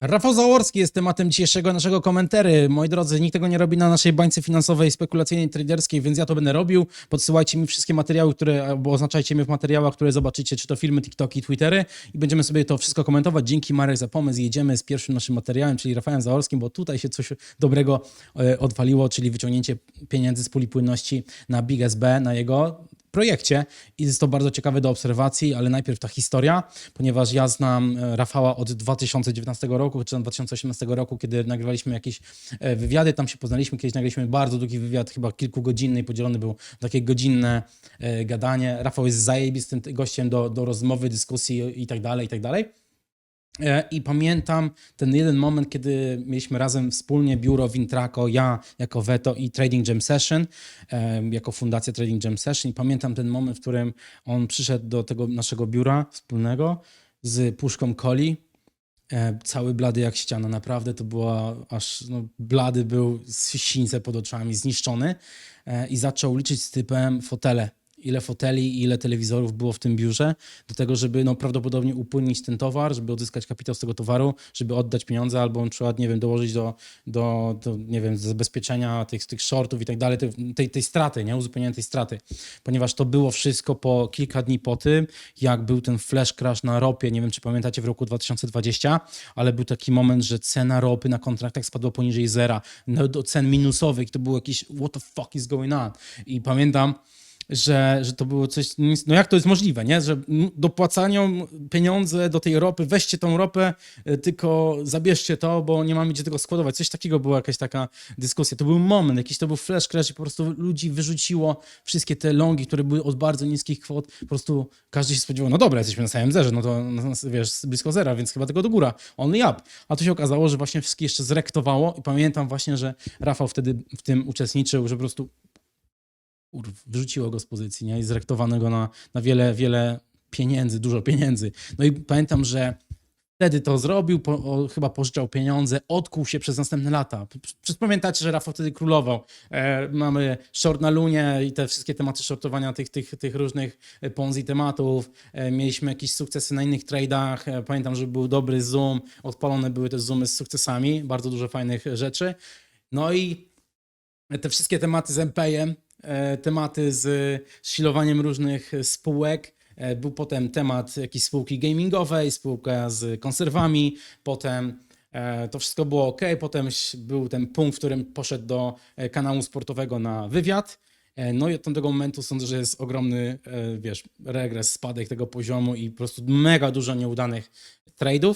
Rafał Zaworski jest tematem dzisiejszego naszego komentary. Moi drodzy, nikt tego nie robi na naszej bańce finansowej, spekulacyjnej, traderskiej, więc ja to będę robił. Podsyłajcie mi wszystkie materiały, które, albo oznaczajcie mnie w materiałach, które zobaczycie, czy to filmy, TikToki, Twittery i będziemy sobie to wszystko komentować. Dzięki Marek za pomysł. Jedziemy z pierwszym naszym materiałem, czyli Rafałem Zaworskim, bo tutaj się coś dobrego e, odwaliło, czyli wyciągnięcie pieniędzy z puli płynności na Big SB, na jego projekcie i jest to bardzo ciekawe do obserwacji, ale najpierw ta historia, ponieważ ja znam e, Rafała od 2019 roku, czy tam 2018 roku, kiedy nagrywaliśmy jakieś e, wywiady, tam się poznaliśmy, kiedyś nagraliśmy bardzo długi wywiad, chyba kilkugodzinny i podzielony był takie godzinne e, gadanie. Rafał jest zajebistym gościem do, do rozmowy, dyskusji i tak dalej, i tak dalej. E, I pamiętam ten jeden moment, kiedy mieliśmy razem wspólnie biuro Wintraco, ja jako Veto i Trading Jam Session, e, jako fundacja Trading Jam Session. I pamiętam ten moment, w którym on przyszedł do tego naszego biura wspólnego z puszką coli. E, Cały blady jak ściana, naprawdę to była aż, no, blady był z sińce pod oczami, zniszczony i zaczął liczyć z typem fotele ile foteli ile telewizorów było w tym biurze, do tego, żeby no, prawdopodobnie upłynnić ten towar, żeby odzyskać kapitał z tego towaru, żeby oddać pieniądze albo na przykład, nie wiem, dołożyć do, do, do nie wiem, zabezpieczenia tych, tych shortów i tak dalej, tej, tej straty, nie, uzupełnienia tej straty, ponieważ to było wszystko po kilka dni po tym, jak był ten flash crash na ropie, nie wiem, czy pamiętacie w roku 2020, ale był taki moment, że cena ropy na kontraktach spadła poniżej zera, no, do cen minusowych, to było jakieś what the fuck is going on? I pamiętam, że, że to było coś, no jak to jest możliwe, nie? Że dopłacają pieniądze do tej ropy, weźcie tą ropę, y, tylko zabierzcie to, bo nie mamy gdzie tego składować. Coś takiego była jakaś taka dyskusja. To był moment, jakiś to był flash crash i po prostu ludzi wyrzuciło wszystkie te longi, które były od bardzo niskich kwot. Po prostu każdy się spodziewał, no dobra, jesteśmy na samym zerze, no to no, wiesz, blisko zera, więc chyba tego do góra. Only up. A tu się okazało, że właśnie wszystkie jeszcze zrektowało i pamiętam właśnie, że Rafał wtedy w tym uczestniczył, że po prostu kurw, wyrzuciło go z pozycji, nie? I zrektowano go na, na wiele, wiele pieniędzy, dużo pieniędzy. No i pamiętam, że wtedy to zrobił, po, o, chyba pożyczał pieniądze, odkuł się przez następne lata. Przecież pamiętacie, że Rafał wtedy królował. E, mamy short na lunie i te wszystkie tematy shortowania tych, tych, tych różnych e, ponzi tematów. E, mieliśmy jakieś sukcesy na innych tradeach. E, pamiętam, że był dobry zoom, odpalone były te zoomy z sukcesami, bardzo dużo fajnych rzeczy. No i te wszystkie tematy z MPM, tematy z silowaniem różnych spółek. E, Był potem temat jakiejś spółki gamingowej, spółka z konserwami, potem e, to wszystko było ok, potem był ten punkt, w którym poszedł do e, kanału sportowego na wywiad. E, No i od tamtego momentu sądzę, że jest ogromny, e, wiesz, regres, spadek tego poziomu i po prostu mega dużo nieudanych trade'ów.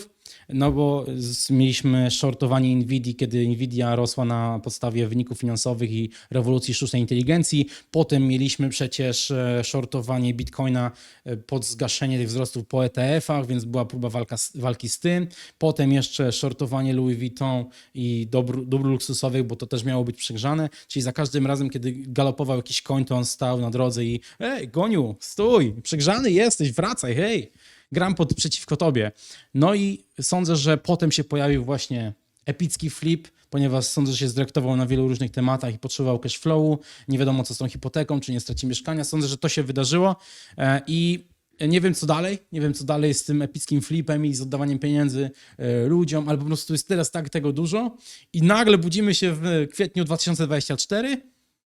No bo mieliśmy shortowanie Nvidia, kiedy Nvidia rosła na podstawie wyników finansowych i rewolucji sztucznej inteligencji. Potem mieliśmy przecież e, shortowanie Bitcoina e, pod zgaszenie tych wzrostów po ETF-ach, więc była próba walka, walki z tym. Potem jeszcze shortowanie Louis Vuitton i dóbr, dóbr luksusowych, bo to też miało być przegrzane. Czyli za każdym razem, kiedy galopował jakiś koń, to on stał na drodze i ej, goniu, stój, przegrzany jesteś, wracaj, hej gram pod, przeciwko tobie. No i sądzę, że potem się pojawił właśnie epicki flip, ponieważ sądzę, że się zdyrektował na wielu różnych tematach i potrzebował cash flowu, nie wiadomo co z tą hipoteką, czy nie straci mieszkania. Sądzę, że to się wydarzyło e, i nie wiem co dalej, nie wiem co dalej z tym epickim flipem i z oddawaniem pieniędzy e, ludziom, ale po prostu jest teraz tak tego dużo i nagle budzimy się w kwietniu 2024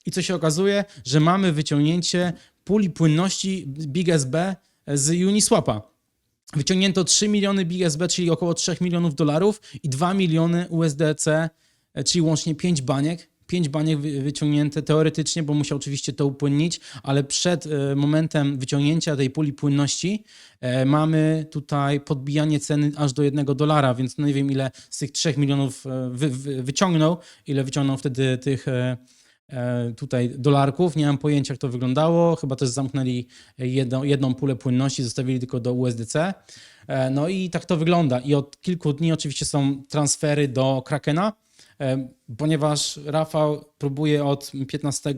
i co się okazuje, że mamy wyciągnięcie puli płynności Big SB z Uniswapa. Wyciągnięto 3 miliony BSB, czyli około 3 milionów dolarów i 2 miliony USDC, e, czyli łącznie 5 baniek. 5 baniek wy- wyciągnięte teoretycznie, bo musiał oczywiście to upłynnić, ale przed e, momentem wyciągnięcia tej puli płynności e, mamy tutaj podbijanie ceny aż do 1 dolara, więc no nie wiem ile z tych 3 milionów wy, wy, wyciągnął, ile wyciągnął wtedy tych tutaj dolarków. Nie mam pojęcia, jak to wyglądało. Chyba też zamknęli jedną, jedną pulę płynności, zostawili tylko do USDC. E, No i tak to wygląda. I od kilku dni oczywiście są transfery do Krakena, e, ponieważ Rafał próbuje od 15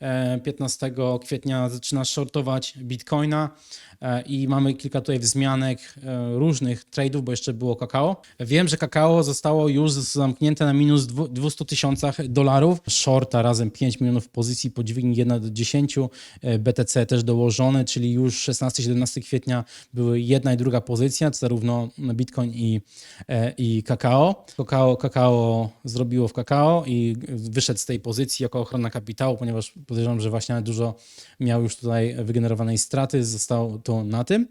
e, 15 kwietnia zaczyna shortować Bitcoina e, i mamy kilka tutaj wzmianek e, różnych trade'ów, bo jeszcze było kakao. Wiem, że kakao zostało już zamknięte na minus dwu- 200 tysiącach dolarów. Shorta razem 5 milionów pozycji, podźwigni 1 do 10, e, BTC też dołożone, czyli już 16-17 kwietnia były jedna i druga pozycja, zarówno Bitcoin i, e, i kakao. kakao. Kakao zrobiło w kakao i wyszedł z tej pozycji jako ochrona kapitału, ponieważ podejrzewam, że właśnie dużo miał już tutaj wygenerowanej straty, zostało to na tym.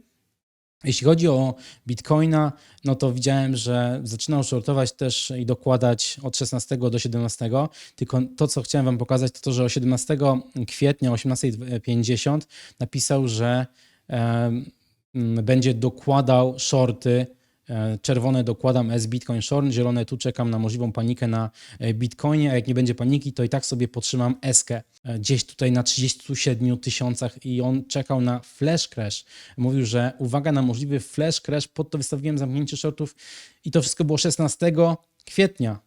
Jeśli chodzi o Bitcoina, no to widziałem, że zaczynał shortować też i dokładać od 16 do 17. Tylko to, co chciałem Wam pokazać, to to, że o 17 kwietnia o 18.50 napisał, że m, będzie dokładał shorty. E, Czerwone dokładam S Bitcoin Short, zielone tu czekam na możliwą panikę na e, Bitcoinie, a jak nie będzie paniki, to i tak sobie potrzymam eskę e, gdzieś tutaj na 37 tysiącach i on czekał na flash crash. Mówił, że uwaga na możliwy flash crash, pod to wystawiłem zamknięcie shortów i to wszystko było 16 kwietnia.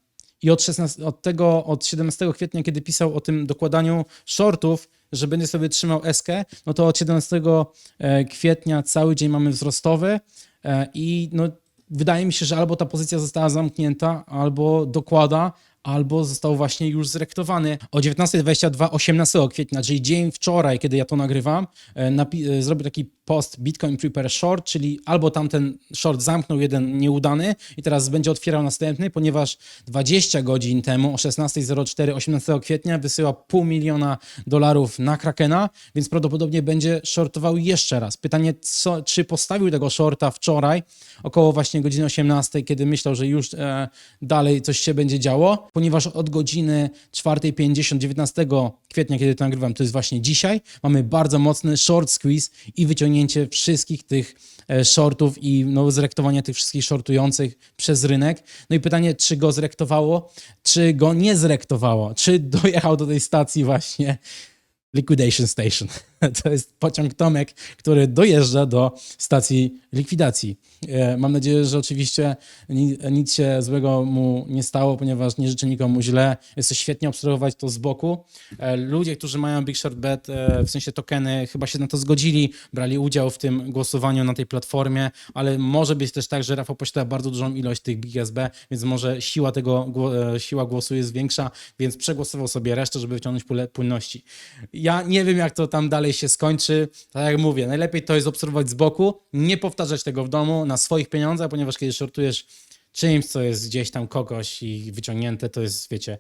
I od, 16, od tego, od 17 kwietnia, kiedy pisał o tym dokładaniu shortów, że będzie sobie trzymał eskę, no to od 17 e, kwietnia cały dzień mamy wzrostowy i no, wydaje mi się, że albo ta pozycja została zamknięta, albo dokłada, albo został właśnie już zrektowany. O 19.22 18 kwietnia, czyli dzień wczoraj, kiedy ja to nagrywam, e, e, zrobię taki post Bitcoin Prepare Short, czyli albo tamten short zamknął jeden nieudany i teraz będzie otwierał następny, ponieważ 20 godzin temu o 16.04 18 kwietnia wysyła pół miliona dolarów na Krakena, więc prawdopodobnie będzie shortował jeszcze raz. Pytanie, co, czy postawił tego shorta wczoraj, około właśnie godziny 18, kiedy myślał, że już e, dalej coś się będzie działo, ponieważ od godziny 4.50 19 kwietnia, kiedy to nagrywam, to jest właśnie dzisiaj, mamy bardzo mocny short squeeze i wyciągnięcie wszystkich tych e, shortów i no, zrektowanie tych wszystkich shortujących przez rynek. No i pytanie, czy go zrektowało, czy go nie zrektowało, czy dojechał do tej stacji właśnie Liquidation Station. To jest pociąg Tomek, który dojeżdża do stacji likwidacji. E, Mam nadzieję, że oczywiście ni- nic się złego mu nie stało, ponieważ nie życzę nikomu źle. Jest to świetnie obserwować to z boku. E, Ludzie, którzy mają Big Short Bet, e, w sensie tokeny, chyba się na to zgodzili, brali udział w tym głosowaniu na tej platformie, ale może być też tak, że Rafał posiada bardzo dużą ilość tych Big SB, więc może siła tego, siła głosu jest większa, więc przegłosował sobie resztę, żeby wyciągnąć płynności. Ja nie wiem, jak to tam dalej się skończy. Tak jak mówię, najlepiej to jest obserwować z boku, nie powtarzać tego w domu na swoich pieniądzach, ponieważ kiedy shortujesz czymś, co jest gdzieś tam kogoś i wyciągnięte, to jest, wiecie,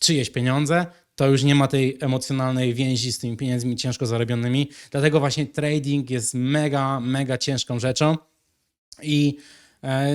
czyjeś pieniądze, to już nie ma tej emocjonalnej więzi z tymi pieniędzmi ciężko zarobionymi. Dlatego właśnie trading jest mega, mega ciężką rzeczą. I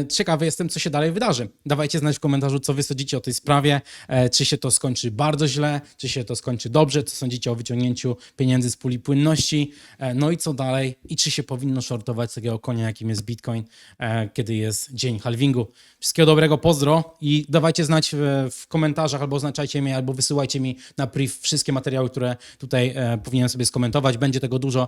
ciekawy jestem, co się dalej wydarzy. Dawajcie znać w komentarzu, co wy sądzicie o tej sprawie. E, czy się to skończy bardzo źle, czy się to skończy dobrze, co sądzicie o wyciągnięciu pieniędzy z puli płynności, e, no i co dalej, i czy się powinno shortować takiego konia, jakim jest Bitcoin, e, kiedy jest dzień halvingu. Wszystkiego dobrego, pozdro i dawajcie znać w, komentarzach, albo oznaczajcie mnie, albo wysyłajcie mi na priv wszystkie materiały, które tutaj e, powinienem sobie skomentować. Będzie tego dużo,